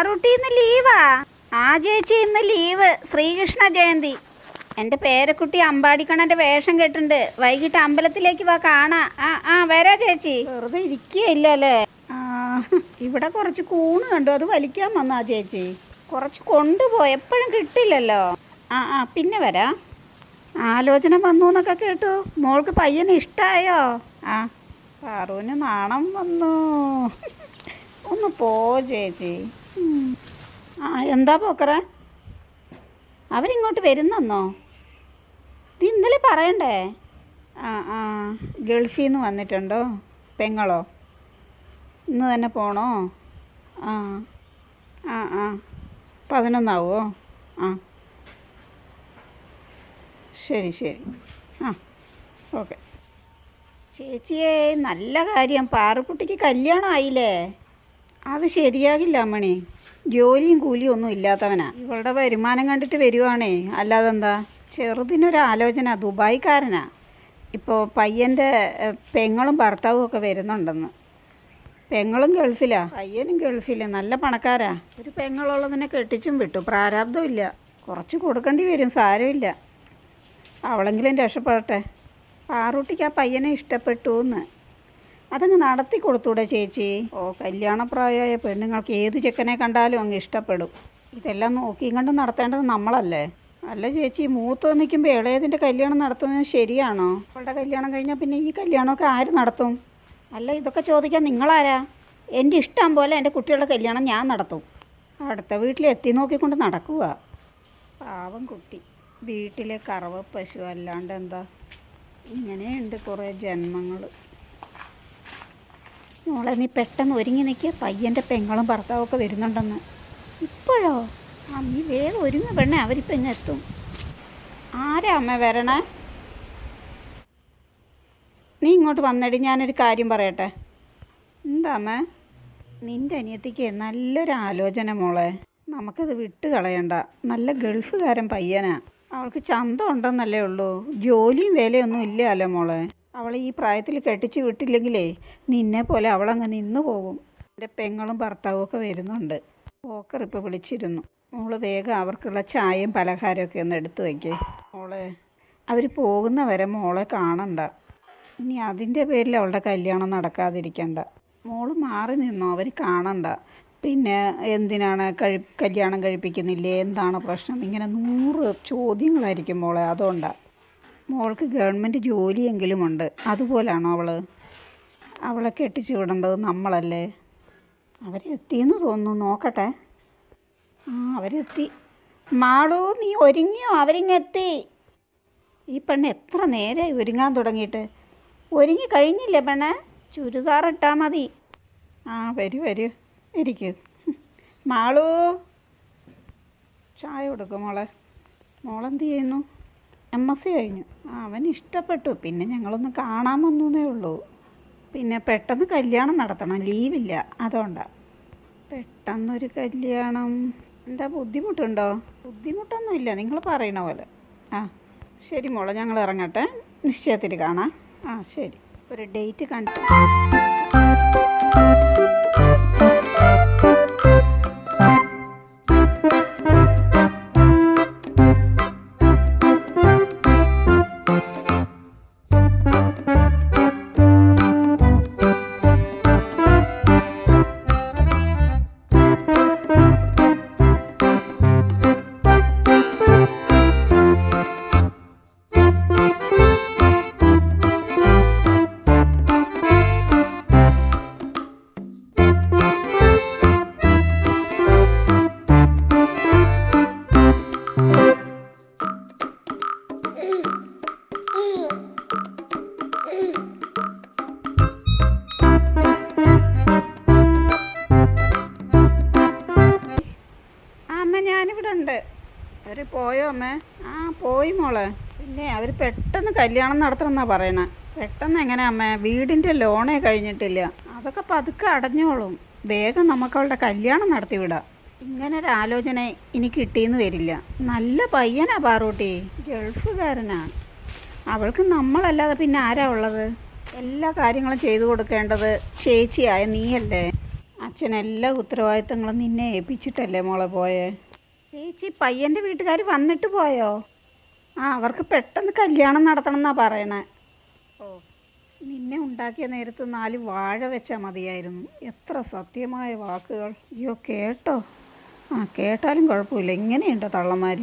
പാറൂട്ടി ഇന്ന് ലീവാ. ആ ചേച്ചി ഇന്ന് ലീവ്. ശ്രീകൃഷ്ണ ജയന്തി. എന്റെ പേരക്കുട്ടി അമ്പാടിക്കണ്ണന്റെ വേഷം കെട്ടുണ്ട്. വൈകിട്ട് അമ്പലത്തിലേക്ക് വാ കാണാ. ആ ആ വരാ ചേച്ചി. വെറുതെ ഇരിക്കുകയില്ല അല്ലേ ആ ഇവിടെ കുറച്ച് കൂണ് കണ്ടു. അത് വലിക്കാൻ വന്നാ ചേച്ചി. കുറച്ച് കൊണ്ടുപോയി എപ്പോഴും കിട്ടില്ലല്ലോ. ആ ആ പിന്നെ വരാ. ആലോചന വന്നു എന്നൊക്കെ കേട്ടു. മോൾക്ക് പയ്യന് ഇഷ്ടമായോ ആ പാറുവിന് നാണം വന്നു. പോ ചേച്ചി. ആ എന്താ പോക്കറ? അവരിങ്ങോട്ട് വരുന്നെന്നോ? ഇത് ഇന്നലെ പറയണ്ടേ? ആ ആ ഗൾഫിൽ നിന്ന് വന്നിട്ടുണ്ടോ? പെങ്ങളോ? ഇന്ന് തന്നെ പോണോ? ആ ആ ആ. പതിനൊന്നാവോ? ആ. ശരി ശരി. ആ ഓക്കെ. ചേച്ചിയെ നല്ല കാര്യം. പാറുക്കുട്ടിക്ക് കല്യാണം ആയില്ലേ അത് ശരിയാകില്ല അമ്മണി ജോലിയും കൂലിയും ഒന്നും ഇല്ലാത്തവനാ. ഇവളുടെ വരുമാനം കണ്ടിട്ട് വരുവാണേ. അല്ലാതെന്താ? ചെറുതിനൊരാലോചന. ദുബായിക്കാരനാ. ഇപ്പോൾ പയ്യന്റെ പെങ്ങളും ഭർത്താവും ഒക്കെ വരുന്നുണ്ടെന്ന്. പെങ്ങളും ഗൾഫിലാ. പയ്യനും ഗൾഫിൽ. നല്ല പണക്കാരാ. ഒരു പെങ്ങളുള്ളതിനെ കെട്ടിച്ചും വിട്ടു. പ്രാരാബ്ദമില്ല. കുറച്ച് കൊടുക്കേണ്ടി വരും. സാരമില്ല. അവളെങ്കിലും രക്ഷപ്പെടട്ടെ. പാറൂട്ടിക്ക് ആ പയ്യനെ ഇഷ്ടപ്പെട്ടു എന്ന് അതങ്ങ് നടത്തി കൊടുത്തൂടെ ചേച്ചി. ഓ കല്യാണപ്രായമായ പെണ്ണുങ്ങൾക്ക് ഏത് ചെക്കനെ കണ്ടാലും അങ്ങ് ഇഷ്ടപ്പെടും. ഇതെല്ലാം നോക്കിയും കണ്ടും നടത്തേണ്ടത് നമ്മളല്ലേ? അല്ല ചേച്ചി മൂത്ത് നിൽക്കുമ്പോൾ ഇളയതിന്റെ കല്യാണം നടത്തുന്നത് ശരിയാണോ? അവളുടെ കല്യാണം കഴിഞ്ഞാൽ പിന്നെ ഈ കല്യാണമൊക്കെ ആര് നടത്തും? അല്ല ഇതൊക്കെ ചോദിക്കാൻ നിങ്ങളാരാ? എന്റെ ഇഷ്ടം പോലെ എന്റെ കുട്ടികളുടെ കല്യാണം ഞാൻ നടത്തും. അടുത്ത വീട്ടിൽ എത്തി നോക്കിക്കൊണ്ട് നടക്കുക പാവം കുട്ടി. വീട്ടിലെ കറവ പശു അല്ലാണ്ട് എന്താ? ഇങ്ങനെയുണ്ട് കുറേ ജന്മങ്ങൾ മോളെ നീ പെട്ടെന്ന് ഒരുങ്ങി നിൽക്കുക പയ്യന്റെ പെങ്ങളും ഭർത്താവും ഒക്കെ വരുന്നുണ്ടെന്ന്. ഇപ്പോഴോ? ആ നീ വേഗം ഒരുങ്ങ പെണ്ണേ. അവരിപ്പോൾ ഇങ്ങ് എത്തും. ആരാ അമ്മ വരണേ? നീ ഇങ്ങോട്ട് വന്നടി. ഞാനൊരു കാര്യം പറയട്ടെ. എന്താ അമ്മ? നിന്റെ അനിയത്തിക്ക് നല്ലൊരു ആലോചന മോളെ. നമുക്കത് വിട്ട് കളയണ്ട. നല്ല ഗൾഫുകാരൻ പയ്യനാ. അവൾക്ക് ചന്തം ഉണ്ടെന്നല്ലേ ഉള്ളൂ. ജോലിയും വേലയൊന്നും ഇല്ലല്ലോ മോളെ. അവളെ ഈ പ്രായത്തിൽ കെട്ടിച്ച് വിട്ടില്ലെങ്കിലേ നിന്നെ പോലെ അവളങ്ങ് നിന്നു പോകും. എന്റെ പെങ്ങളും ഭർത്താവും ഒക്കെ വരുന്നുണ്ട്. ഓക്കർ ഇപ്പോൾ വിളിച്ചിരുന്നു. മോൾ വേഗം അവർക്കുള്ള ചായയും പലഹാരമൊക്കെ ഒന്ന് എടുത്തു വയ്ക്കേ മോളെ അവർ പോകുന്ന വരെ മോളെ കാണണ്ട. ഇനി അതിന്റെ പേരിൽ അവളുടെ കല്യാണം നടക്കാതിരിക്കണ്ട. മോൾ മാറി നിന്നോ അവർ കാണണ്ട. പിന്നെ എന്തിനാണ് കഴി കല്യാണം കഴിപ്പിക്കുന്നില്ലേ? എന്താണ് പ്രശ്നം? ഇങ്ങനെ നൂറ് ചോദ്യങ്ങളായിരിക്കും മോളെ അതുകൊണ്ടാണ് മോൾക്ക് ഗവൺമെന്റ് ജോലിയെങ്കിലും ഉണ്ട്. അതുപോലാണോ അവൾ അവളെ കെട്ടിച്ചു വിടേണ്ടത് നമ്മളല്ലേ? അവരെത്തിയെന്ന് തോന്നുന്നു. നോക്കട്ടെ. ആ അവരെത്തി. മാളൂ നീ ഒരുങ്ങിയോ? അവരിങ്ങെത്തി. ഈ പെണ്ണ് എത്ര നേരെ ഒരുങ്ങാൻ തുടങ്ങിയിട്ട്. ഒരുങ്ങി കഴിഞ്ഞില്ലേ പെണ്ണ്? ചുരിദാർ ഇട്ടാൽ മതി. ആ വരൂ വരൂ. ഇരിക്കൂ. മാളൂ. ചായ കൊടുക്കും മോളെ. മോളെന്ത് ചെയ്യുന്നു? എം എസ് സി കഴിഞ്ഞു. അവൻ ഇഷ്ടപ്പെട്ടു. പിന്നെ ഞങ്ങളൊന്ന് കാണാൻ വന്നേ ഉള്ളൂ. പിന്നെ പെട്ടെന്ന് കല്യാണം നടത്തണം. ലീവില്ല. അതുകൊണ്ടാണ് പെട്ടെന്നൊരു കല്യാണം. എന്താ ബുദ്ധിമുട്ടുണ്ടോ? ബുദ്ധിമുട്ടൊന്നുമില്ല. നിങ്ങൾ പറയണ പോലെ. ആ ശരി മോളെ. ഞങ്ങൾ ഇറങ്ങട്ടെ. നിശ്ചയത്തിൽ കാണാം. ആ ശരി. ഒരു ഡേറ്റ് കണ്ടു പോയോ അമ്മേ? ആ പോയി മോളെ. പിന്നെ അവർ പെട്ടെന്ന് കല്യാണം നടത്തണമെന്നാ പറയണേ. പെട്ടെന്ന് എങ്ങനെ അമ്മേ? വീടിന്റെ ലോണേ കഴിഞ്ഞിട്ടില്ല. അതൊക്കെ പതുക്കെ അടഞ്ഞോളും. വേഗം നമുക്ക് അവളുടെ കല്യാണം നടത്തി വിടാം ഇങ്ങനെ ഒരു ആലോചന ഇനി കിട്ടിയെന്ന് വരില്ല. നല്ല പയ്യനാ പാറൂട്ടി. ഗൾഫുകാരനാ. അവൾക്ക് നമ്മളല്ലാതെ പിന്നെ ആരാ ഉള്ളത്? എല്ലാ കാര്യങ്ങളും ചെയ്തു കൊടുക്കേണ്ടത് ചേച്ചിയായ നീയല്ലേ? അച്ഛൻ എല്ലാ ഉത്തരവാദിത്തങ്ങളും നിന്നെ ഏൽപ്പിച്ചിട്ടല്ലേ മോളെ പോയേ? ചേച്ചി പയ്യന്റെ വീട്ടുകാർ വന്നിട്ട് പോയോ? ആ അവർക്ക് പെട്ടെന്ന് കല്യാണം നടത്തണം എന്നാ പറയണേ. ഓ. നിന്നെ ഉണ്ടാക്കിയ നേരത്ത് നാല് വാഴ വെച്ചാൽ മതിയായിരുന്നു. എത്ര സത്യമായ വാക്കുകൾ. അയ്യോ കേട്ടോ. ആ കേട്ടാലും കുഴപ്പമില്ല. ഇങ്ങനെയുണ്ടോ തള്ളമാർ